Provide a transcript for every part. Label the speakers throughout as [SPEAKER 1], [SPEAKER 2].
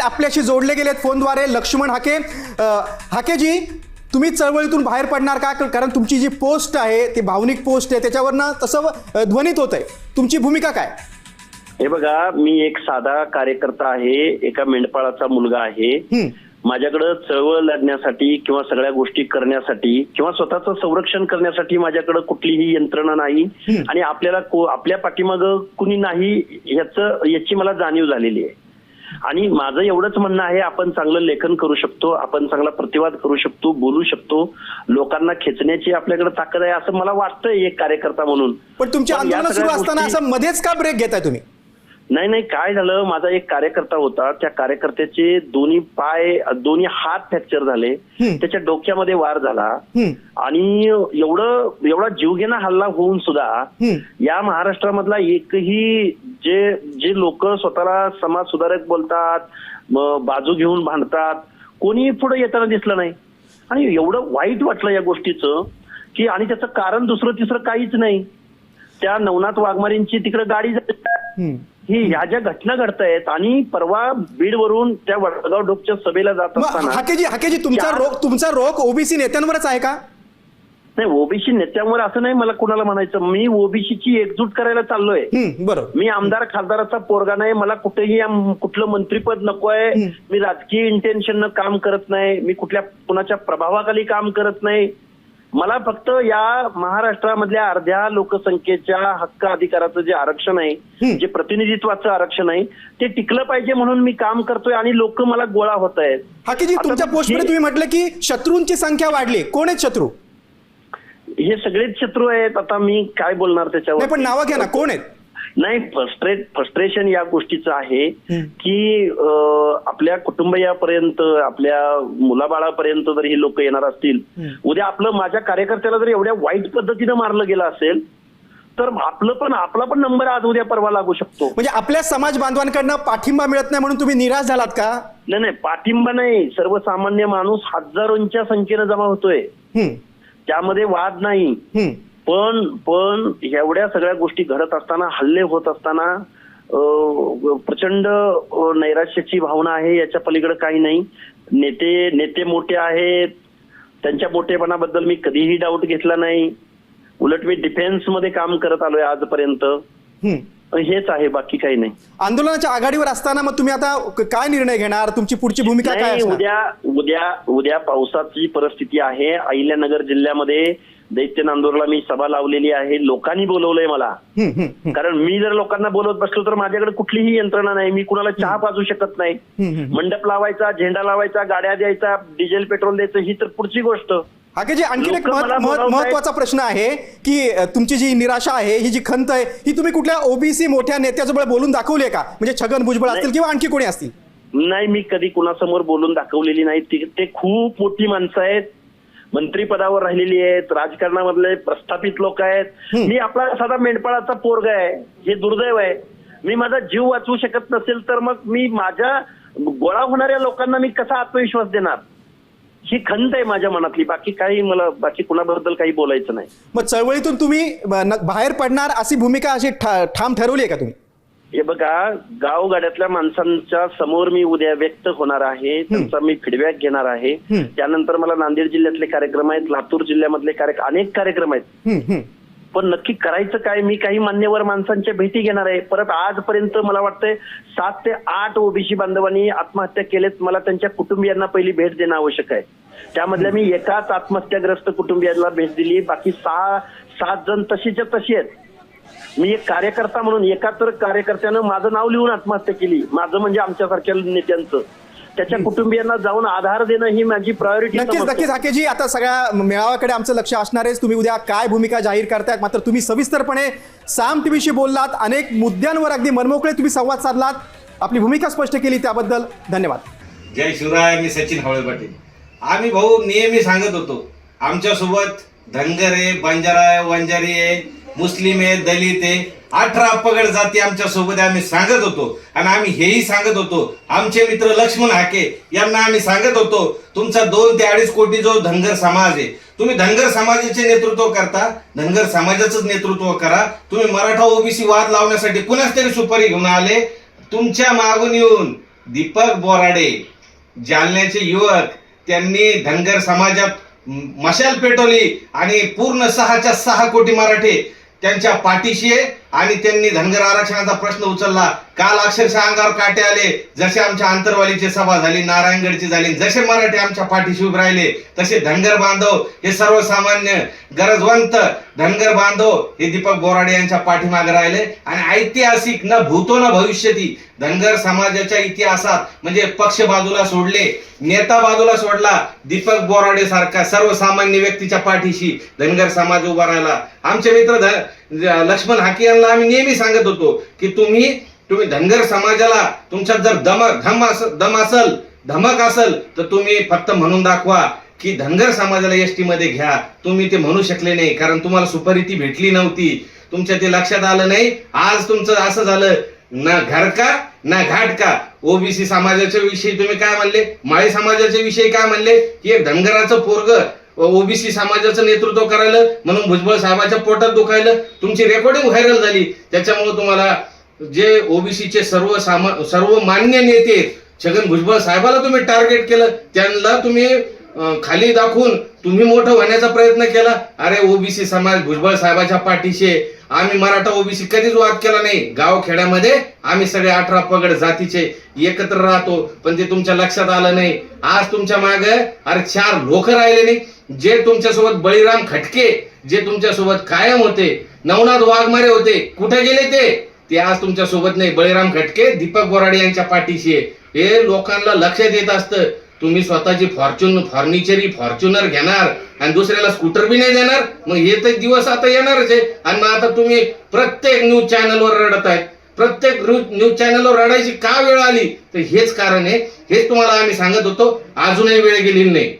[SPEAKER 1] आपल्याशी जोडले गेलेत फोनद्वारे. लक्ष्मण हाके हाकेजी तुम्ही चळवळीतून बाहेर पडणार का? कारण तुमची जी पोस्ट आहे ती भावनिक पोस्ट आहे त्याच्यावरनं तसं ध्वनित होत आहे तुमची भूमिका काय?
[SPEAKER 2] हे बघा मी एक साधा कार्यकर्ता आहे एका मेंढपाळाचा मुलगा आहे.
[SPEAKER 1] हं.
[SPEAKER 2] माझ्याकडे चळवळ लढण्यासाठी किंवा सगळ्या गोष्टी करण्यासाठी किंवा स्वतःचं संरक्षण करण्यासाठी माझ्याकडे कुठलीही यंत्रणा नाही. आणि आपल्याला आपल्या पाठीमाग कुणी नाही याच याची मला जाणीव झालेली आहे. आणि माझं एवढंच म्हणणं आहे आपण चांगलं लेखन करू शकतो आपण चांगला प्रतिवाद करू शकतो बोलू शकतो. लोकांना खेचण्याची आपल्याकडे ताकद आहे असं मला वाटतंय एक कार्यकर्ता म्हणून.
[SPEAKER 1] पण तुमची
[SPEAKER 2] पण या
[SPEAKER 1] आंदोलन सुरू असताना असं मध्येच का ब्रेक घेताय तुम्ही?
[SPEAKER 2] नाही नाही काय झालं? माझा एक कार्यकर्ता होता. त्या कार्यकर्त्याचे दोन्ही पाय दोन्ही हात फ्रॅक्चर झाले. त्याच्या डोक्यामध्ये वार झाला. आणि एवढं एवढा जीवघेणा हल्ला होऊन सुद्धा. या महाराष्ट्रामधला एकही जे जे लोक स्वतःला समाज सुधारक बोलतात बाजू घेऊन भांडतात कोणी पुढे येताना दिसलं नाही. आणि एवढं वाईट वाटलं या गोष्टीचं की आणि त्याचं कारण दुसरं तिसरं काहीच नाही. त्या नवनाथ वाघमारींची तिकडे गाडी
[SPEAKER 1] हं.
[SPEAKER 2] ह्या ज्या घटना घडतायत आणि परवा बीडवरून त्या वडगाव डोकच्या सभेला जात असताना
[SPEAKER 1] हाकेजी हाकेजी तुमचा रोग तुमचा रोग ओबीसी नेत्यांवरच आहे का?
[SPEAKER 2] नाही ओबीसी नेत्यामुळे असं नाही मला कुणाला म्हणायचं. मी ओबीसीची एकजूट करायला चाललोय.
[SPEAKER 1] बरोबर
[SPEAKER 2] मी आमदार खासदाराचा पोरगा नाही. मला कुठेही कुठलं मंत्रीपद नको आहे. मी राजकीय इंटेन्शन काम करत नाही. मी कुठल्या कुणाच्या प्रभावाखाली काम करत नाही. मला फक्त या महाराष्ट्रामधल्या अर्ध्या लोकसंख्येच्या हक्क अधिकाराचं जे आरक्षण आहे जे प्रतिनिधित्वाचं आरक्षण आहे ते टिकलं पाहिजे म्हणून मी काम करतोय आणि लोक मला गोळा होत आहेत.
[SPEAKER 1] तुमच्या पोस्टमध्ये तुम्ही म्हटलं की शत्रूंची संख्या वाढली. कोण आहेत शत्रू?
[SPEAKER 2] हे सगळेच शत्रू आहेत. आता मी काय बोलणार त्याच्यावर?
[SPEAKER 1] नाही पण नावं घ्या ना. कोण आहेत?
[SPEAKER 2] नाही फ्रस्ट्रेट फ्रस्ट्रेशन या गोष्टीचं आहे. की आपल्या कुटुंबियापर्यंत आपल्या मुलाबाळापर्यंत जर ही लोक येणार असतील उद्या आपलं माझ्या कार्यकर्त्याला जर एवढ्या वाईट पद्धतीनं मारलं गेलं असेल तर आपलं पण आपला पण नंबर आज उद्या परवा लागू शकतो.
[SPEAKER 1] म्हणजे आपल्या समाज बांधवांकडनं पाठिंबा मिळत नाही म्हणून तुम्ही निराश झालात का?
[SPEAKER 2] नाही नाही पाठिंबा नाही. सर्वसामान्य माणूस हजारोंच्या संख्येनं जमा होतोय. त्यामध्ये वाद नाही. पण पण एवढ्या सगळ्या गोष्टी घडत असताना हल्ले होत असताना प्रचंड नैराश्याची भावना आहे याच्या पलीकडे काही नाही. नेते नेते मोठे आहेत. त्यांच्या मोठेपणाबद्दल मी कधीही डाऊट घेतला नाही. उलट मी डिफेन्समध्ये काम करत आलोय आजपर्यंत. हेच आहे बाकी काही नाही.
[SPEAKER 1] आंदोलनाच्या आघाडीवर असताना मग तुम्ही आता काय निर्णय घेणार? तुमची पुढची भूमिका काय
[SPEAKER 2] उद्या उद्या उद्या पावसाची परिस्थिती आहे. अहिल्यानगर जिल्ह्यामध्ये दैत्य नांदूरला मी सभा लावलेली आहे. लोकांनी बोलवलंय मला. कारण मी जर लोकांना बोलवत बसलो तर माझ्याकडे कुठलीही यंत्रणा नाही. मी कुणाला चहा पाजू शकत नाही. मंडप लावायचा झेंडा लावायचा गाड्या द्यायचा डिझेल पेट्रोल द्यायचं ही तर पुढची गोष्ट.
[SPEAKER 1] हाकेजी आणखी एक. महत्त्वाचा प्रश्न आहे की तुमची जी निराशा आहे ही जी खंत आहे ही तुम्ही कुठल्या ओबीसी मोठ्या नेत्याजवळ बोलून दाखवली आहे का? म्हणजे छगन भुजबळ असतील किंवा आणखी कोणी असतील?
[SPEAKER 2] नाही मी कधी कुणासमोर बोलून दाखवलेली नाही. ती- ते खूप मोठी माणसं आहेत. मंत्रीपदावर राहिलेली आहेत. राजकारणामधले प्रस्थापित लोक आहेत. मी आपला साधा मेंढपाळाचा पोरग आहे. हे दुर्दैव आहे. मी माझा जीव वाचवू शकत नसेल तर मग मी माझ्या गोळा होणाऱ्या लोकांना मी कसा आत्मविश्वास देणार? ही खंत आहे माझ्या मनातली. बाकी काही मला बाकी कुणाबद्दल काही बोलायचं नाही.
[SPEAKER 1] मग चळवळीतून तुम्ही बाहेर पडणार अशी भूमिका अशी ठाम ठरवली आहे का तुम्ही?
[SPEAKER 2] हे बघा गावगाड्यातल्या माणसांच्या समोर मी उद्या व्यक्त होणार आहे त्यांचा मी फीडबॅक घेणार आहे. त्यानंतर मला नांदेड जिल्ह्यातले कार्यक्रम आहेत लातूर जिल्ह्यामधले कार्यक्रम अनेक कार्यक्रम आहेत. पण नक्की करायचं काय? मी काही मान्यवर माणसांच्या भेटी घेणार आहे. परत आजपर्यंत मला वाटतंय सात ते आठ ओबीसी बांधवांनी आत्महत्या केलेत. मला त्यांच्या कुटुंबियांना पहिली भेट देणं आवश्यक आहे. त्यामधल्या मी एकाच आत्महत्याग्रस्त कुटुंबियांना भेट दिली. बाकी सहा सात जण तशीच्या तशी आहेत. मी एक कार्यकर्ता म्हणून एका तर कार्यकर्त्यानं माझं नाव लिहून आत्महत्या केली. माझं म्हणजे आमच्यासारख्या नेत्यांचं. त्याच्या कुटुंबियांना जाऊन आधार देणं ही माझी प्रायोरिटी
[SPEAKER 1] नक्कीच नक्कीच हाकेजी आता सगळ्या मेळाव्याकडे आमचं लक्ष असणार आहे. तुम्ही उद्या काय भूमिका जाहीर करतायत मात्र तुम्ही सविस्तरपणे साम टीव्हीशी बोललात. अनेक मुद्द्यांवर अगदी मनमोकळे तुम्ही संवाद साधलात. आपली भूमिका स्पष्ट केली त्याबद्दल धन्यवाद.
[SPEAKER 3] जय शिवराय मी सचिन हवळे पाटील. आम्ही भाऊ नेहमी सांगत होतो आमच्यासोबत धनगर आहे बंजारा आहे वंजारी आहे मुस्लिम आहे दलित आहे. अठरा पगड जाती आमच्यासोबत आम्ही सांगत होतो. आणि आम्ही हेही सांगत होतो. आमचे मित्र लक्ष्मण हाके यांना आम्ही सांगत होतो तुमचा दोन ते अडीच कोटी जो धनगर समाज आहे तुम्ही धनगर समाजाचे नेतृत्व करता धनगर समाजाचंच नेतृत्व करा. तुम्ही मराठा ओबीसी वाद लावण्यासाठी कुणाच तरी सुपारी घेऊन आले? तुमच्या मागून येऊन दीपक बोराडे जालन्याचे युवक त्यांनी धनगर समाजात मशाल पेटवली आणि पूर्ण सहाच्या सहा कोटी मराठे त्यांच्या पाठीशी आहे. आणि त्यांनी धनगर आरक्षणाचा प्रश्न उचलला. काल अक्षरशः अंगावर काटे आले. जसे आमच्या आंतरवालीची सभा झाली नारायणगडची झाली जसे मराठी आमच्या पाठीशी उभे राहिले तसे धनगर बांधव हे सर्वसामान्य गरजवंत धनगर बांधव हे दीपक बोराडे यांच्या पाठीमागे राहिले. आणि ऐतिहासिक न भूतो न भविष्यती धनगर समाजाच्या इतिहासात म्हणजे पक्ष बाजूला सोडले नेता बाजूला सोडला दीपक बोराडे सारखा सर्वसामान्य व्यक्तीच्या पाठीशी धनगर समाज उभा राहिला. आमचे मित्र ध- म्हणजे, लक्ष्मण हाके यांना आम्ही नेहमी सांगत होतो की तुम्ही तुम्ही धनगर समाजाला तुमच्यात जर दम धम अस दम असल धमक असल तर तुम्ही फक्त म्हणून दाखवा की धनगर समाजाला एस टी मध्ये घ्या. तुम्ही ते म्हणू शकले नाही कारण तुम्हाला सुपरिती भेटली नव्हती. तुमच्या ते लक्षात आलं नाही. आज तुमचं असं झालं ना घर का ना घाट का? ओबीसी समाजाच्या विषयी तुम्ही काय म्हणले? माळी समाजाच्या विषयी काय म्हणले? की एक धनगराचं पोरग ओबीसी समाजाचं नेतृत्व करायला म्हणून भुजबळ साहेबाच्या पोटात दुखायलं. तुमची रेकॉर्डिंग व्हायरल झाली. त्याच्यामुळे तुम्हाला जे ओबीसीचे सर्व सामा सर्व मान्य नेते छगन भुजबळ साहेबाला तुम्ही टार्गेट केलं. त्यांना तुम्ही खाली दाखवून तुम्ही मोठं होण्याचा प्रयत्न केला. अरे ओबीसी समाज भुजबळ साहेबाच्या पाठीशी आहे. आम्ही मराठा ओबीसी कधीच वाद केला नाही. गाव खेड्यामध्ये आम्ही सगळे अठरा पगड जातीचे एकत्र राहतो पण ते तुमच्या लक्षात आलं नाही. आज तुमच्या माग अरे चार लोक राहिले नाही. जे तुमच्यासोबत बळीराम खटके जे तुमच्यासोबत कायम होते नवनाथ वाघमारे होते कुठे गेले ते? ते आज तुमच्यासोबत नाही. बळीराम खटके दीपक बोराडे यांच्या पाठीशी हे लोकांना लक्षात येत असतं. तुम्ही स्वतःची फॉर्च्युन ही फॉर्च्युनर घेणार आणि दुसऱ्याला स्कूटर बी नाही देणार? मग हे तर दिवस आता येणारच आहे. आणि मग आता तुम्ही प्रत्येक न्यूज चॅनलवर रडत आहे प्रत्येक न्यूज चॅनलवर रडायची का वेळ आली? तर हेच कारण आहे. हेच तुम्हाला आम्ही सांगत होतो. अजूनही वेळ गेली नाही.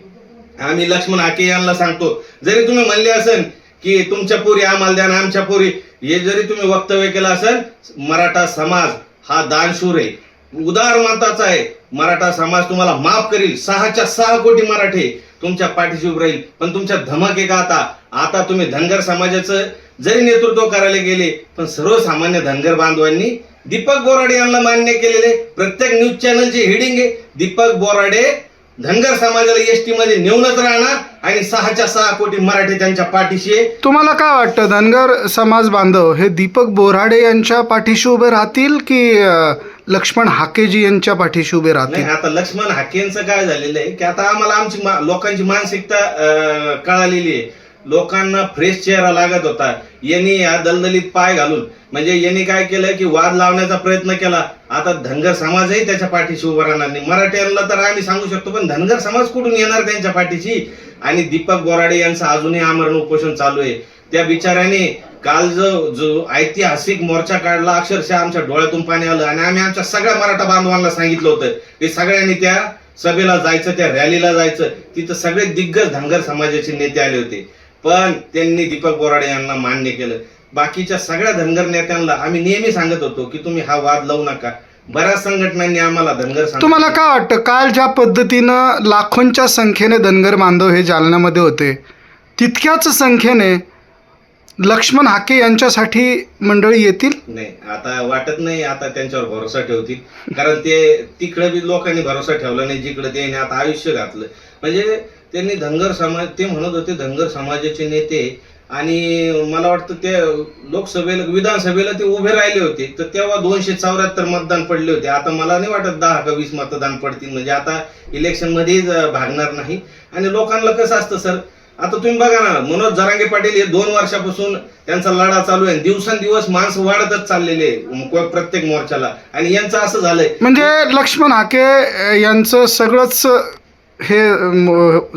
[SPEAKER 3] आम्ही लक्ष्मण हाके यांना सांगतो. जरी तुम्ही म्हणले असेल की तुमच्या पोरी आम्हाला द्या आमच्या पोरी हे जरी तुम्ही वक्तव्य केलं असेल मराठा समाज हा दानशूर आहे. उदार आहे. मराठा समाज तुम्हाला माफ करील. सहाच्या सहा कोटी मराठे तुमच्या पाठीशी उभ राहील. पण तुमच्या धमक आहे का आता? आता तुम्ही धनगर समाजाचं जरी नेतृत्व करायला गेले पण सर्वसामान्य धनगर बांधवांनी दीपक बोराडे यांना मान्य केलेले. प्रत्येक न्यूज चॅनलची हेडिंग आहे. दीपक बोराडे धनगर समाजाला एसटी मध्ये नेऊनच राहणार आणि सहाच्या सहा कोटी मराठी त्यांच्या पाठीशी आहे.
[SPEAKER 4] तुम्हाला काय वाटतं धनगर समाज बांधव हे दीपक बोराडे यांच्या पाठीशी उभे राहतील की अं, लक्ष्मण हाकेजी यांच्या पाठीशी उभे राहतील?
[SPEAKER 3] नाही आता लक्ष्मण हाकेंचं काय झालेलं आहे की आता आम्हाला आमची मा- लोकांची मानसिकता अं, कळालेली आहे. लोकांना फ्रेश चेहरा लागत होता. यांनी या दलदलीत पाय घालून म्हणजे यांनी काय केलं की वाद लावण्याचा प्रयत्न केला. आता धनगर समाजही त्याच्या पाठीशी उभा राहणार नाही. मराठ्यांना तर आम्ही सांगू शकतो पण धनगर समाज कुठून येणार त्यांच्या पाठीशी? आणि दीपक बोराडे यांचं अजूनही आमरण उपोषण चालू आहे. त्या बिचाऱ्याने काल जो जो ऐतिहासिक मोर्चा काढला अक्षरशः आमच्या डोळ्यातून पाणी आलं. आणि आम्ही आमच्या सगळ्या मराठा बांधवांना सांगितलं होतं की सगळ्यांनी त्या सभेला जायचं त्या रॅलीला जायचं. तिथं सगळे दिग्गज धनगर समाजाचे नेते आले होते. पण त्यांनी दीपक बोराडे यांना मान्य केलं. बाकीच्या सगळ्या धनगर नेत्यांना आम्ही नेहमी सांगत होतो की तुम्ही हा वाद लावू नका. बऱ्याच संघटनांनी आम्हाला धनगर
[SPEAKER 4] तुम्हाला काय वाटतं काल ज्या पद्धतीनं लाखोंच्या संख्येने धनगर बांधव हे जालन्यामध्ये होते तितक्याच संख्येने लक्ष्मण हाके यांच्यासाठी मंडळी येतील?
[SPEAKER 3] नाही आता वाटत नाही आता त्यांच्यावर भरोसा ठेवतील. कारण ते तिकडे बी लोकांनी भरोसा ठेवला नाही जिकडे त्यांनी आता आयुष्य घातलं. म्हणजे त्यांनी धनगर समाज ते म्हणत होते धनगर समाजाचे नेते आणि मला वाटतं ते लोकसभेला विधानसभेला ते उभे राहिले होते. तर तेव्हा दोनशे चौऱ्याहत्तर मतदान पडले होते. आता मला नाही वाटत दहा का वीस मतदान पडतील. म्हणजे आता इलेक्शन मध्येच भागणार नाही. आणि लोकांना कसं असतं सर? आता तुम्ही बघा ना मनोज जरांगे पाटील हे दोन वर्षापासून त्यांचा लढा चालू आहे. दिवसेंदिवस माणसं वाढतच चाललेले आहे, प्रत्येक मोर्चाला. आणि यांचं असं झालंय.
[SPEAKER 4] म्हणजे लक्ष्मण हाके यांचं सगळंच हे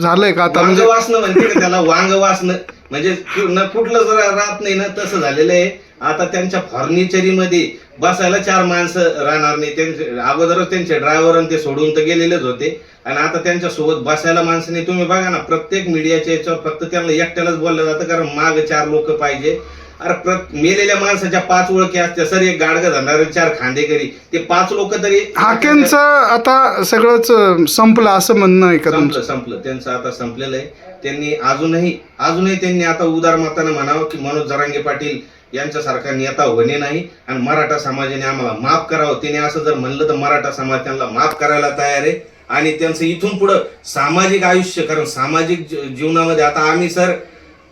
[SPEAKER 4] झालंय का आता?
[SPEAKER 3] वांग
[SPEAKER 4] म्हणजे
[SPEAKER 3] वासनं म्हणते का त्याला वांग वासनं म्हणजे न कुठलं जर राहत नाही ना तसं झालेलं आहे. आता त्यांच्या फर्निचरीमध्ये बसायला चार माणसं राहणार नाही. त्यांचे अगोदरच त्यांचे ड्रायव्हर आणि ते सोडून तर गेलेलेच होते. आणि आता त्यांच्यासोबत बसायला माणसं नाही तुम्ही बघा ना प्रत्येक मीडियाच्या याच्यावर फक्त त्यांना एकट्यालाच बोललं जातं कारण माग चार लोक पाहिजे. अरे प्रत मेलेल्या माणसाच्या पाच ओळखी असत्या. सर एक गाडगं धरणारे चार खांदेकरी. ते पाच लोक तरी
[SPEAKER 4] हाकेंचं आता सगळंच संपलं असं म्हणणं आहे का तुमचं?
[SPEAKER 3] संपलं. संपलं त्यांचं आता संपलेलं आहे. त्यांनी अजूनही अजूनही त्यांनी आता उदार मतानं म्हणावं की मनोज जरांगे पाटील यांच्यासारखा नेता होणे नाही. आणि मराठा समाजाने आम्हाला माफ करावं. त्याने असं जर म्हणलं तर मराठा समाज त्यांना माफ करायला तयार आहे. आणि त्यांचं इथून पुढं सामाजिक आयुष्य कारण सामाजिक जीवनामध्ये आता आम्ही सर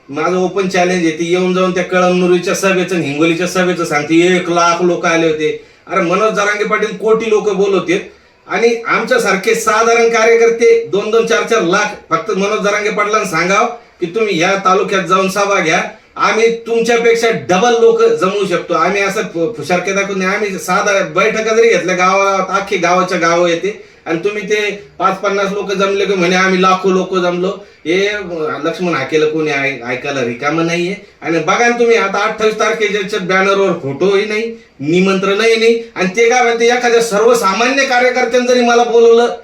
[SPEAKER 3] माझं ओपन चॅलेंज आहे ती येऊन जाऊन त्या कळमनुरीच्या सभेचं हिंगोलीच्या सभेचं सांगते. एक लाख लोक आले होते. अरे मनोज जरांगे पाटील कोटी लोक बोलवते. आणि आमच्यासारखे साधारण कार्यकर्ते दोन दोन चार चार लाख फक्त मनोज जरांगे पाटलांना सांगाव की तुम्ही या तालुक्यात जाऊन सभा घ्या. आम्ही तुमच्यापेक्षा डबल लोक जमवू शकतो. आम्ही असं फु- फुशारके दाखवून आम्ही साधा बैठका जरी घेतल्या गावात अख्खी गावाच्या गाव येते. आणि तुम्ही ते पाच पन्नास लोक जमले की म्हणे आम्ही लाखो लोक जमलो. हे लक्ष्मण हाकेला कोणी ऐकायला रिकामं नाहीये. आणि बघा ना तुम्ही आता अठ्ठावीस तारखेच्या बॅनरवर फोटोही नाही निमंत्रणही नाही. आणि ते काय म्हणते एखाद्या सर्वसामान्य कार्यकर्त्यांनी जरी मला बोलवलं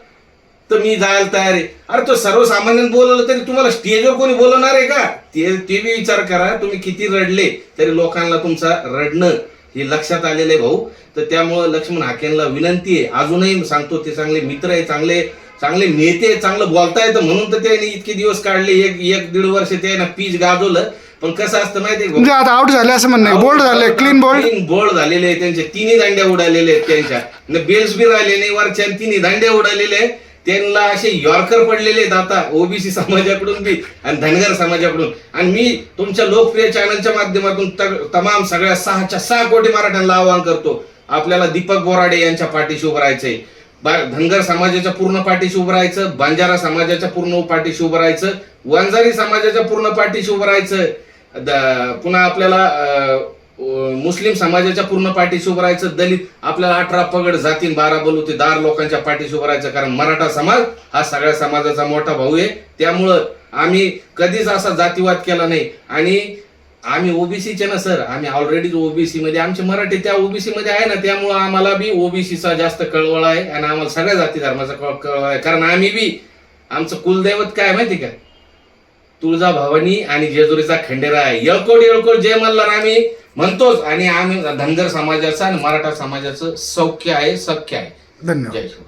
[SPEAKER 3] तर मी जायला तयार आहे. अरे तो सर्वसामान्यांनी बोलवलं तरी तुम्हाला स्टेजवर कोणी बोलवणार आहे का? ते ते बी विचार करा. तुम्ही किती रडले तरी लोकांना तुमचा रडणं हे लक्षात आलेलं आहे भाऊ. तर त्यामुळं लक्ष्मण हाकेंना विनंती आहे. अजूनही सांगतो ते चांगले मित्र आहे चांगले चांगले नेते आहे, चांगलं बोलता येतं. म्हणून तर त्यांनी इतके दिवस काढले. एक एक दीड वर्ष ते ना पीच गाजवलं. पण कसं असतं माहिती?
[SPEAKER 4] म्हणजे आता आउट झाले असं म्हणणं बोल्ड झाले क्लीन बोल्ड
[SPEAKER 3] क्लीन बोल्ड झालेले त्यांचे तिन्ही दांड्या उडालेले आहेत त्यांच्या. बेल्स बी राहिले नाही वरच्या तिन्ही दांड्या उडालेले आहेत. त्यांना असे यॉर्कर पडलेले आहेत आता ओबीसी समाजाकडून बी आणि धनगर समाजाकडून. आणि मी तुमच्या लोकप्रिय चॅनलच्या माध्यमातून त- तमाम सगळ्या सहाच्या सहा कोटी मराठ्यांना आवाहन करतो. आपल्याला दीपक बोराडे यांच्या पाठीशी उभं राहायचंय. धनगर समाजाच्या पूर्ण पाठीशी उभं राहायचं बंजारा समाजाच्या पूर्ण पाठीशी उभं राहायचं वंजारी समाजाच्या पूर्ण पाठीशी उभं राहायचं. द- पुन्हा आपल्याला मुस्लिम समाजाच्या पूर्ण पाठीशी उभं राहायचं दलित आपल्याला अठरा पगड जातीन बारा बलुते दार लोकांच्या पाठीशी उभं राहायचं कारण मराठा समाज हा सगळ्या समाजाचा मोठा भाऊ आहे. त्यामुळं आम्ही कधीच असा जातीवाद केला नाही. आणि आम्ही ओबीसीचे ना सर आम्ही ऑलरेडी ओबीसी मध्ये आमचे मराठी त्या ओबीसी मध्ये आहे ना त्यामुळं आम्हाला बी ओबीसीचा जास्त कळवळ आहे आणि आम्हाला सगळ्या जाती धर्माचा कळ- कळवळ आहे. कारण आम्ही बी आमचं कुलदैवत काय आहे माहिती का? तुळजा भवानी आणि जेजुरीचा खंडेरा आहे. येळकोट येळकोट जय मल्हार आम्ही म्हणतोच आणि आम्ही धनगर समाजाचं आणि मराठा समाजाचं सौख्य आहे सख्य आहे.
[SPEAKER 4] धन्यवाद.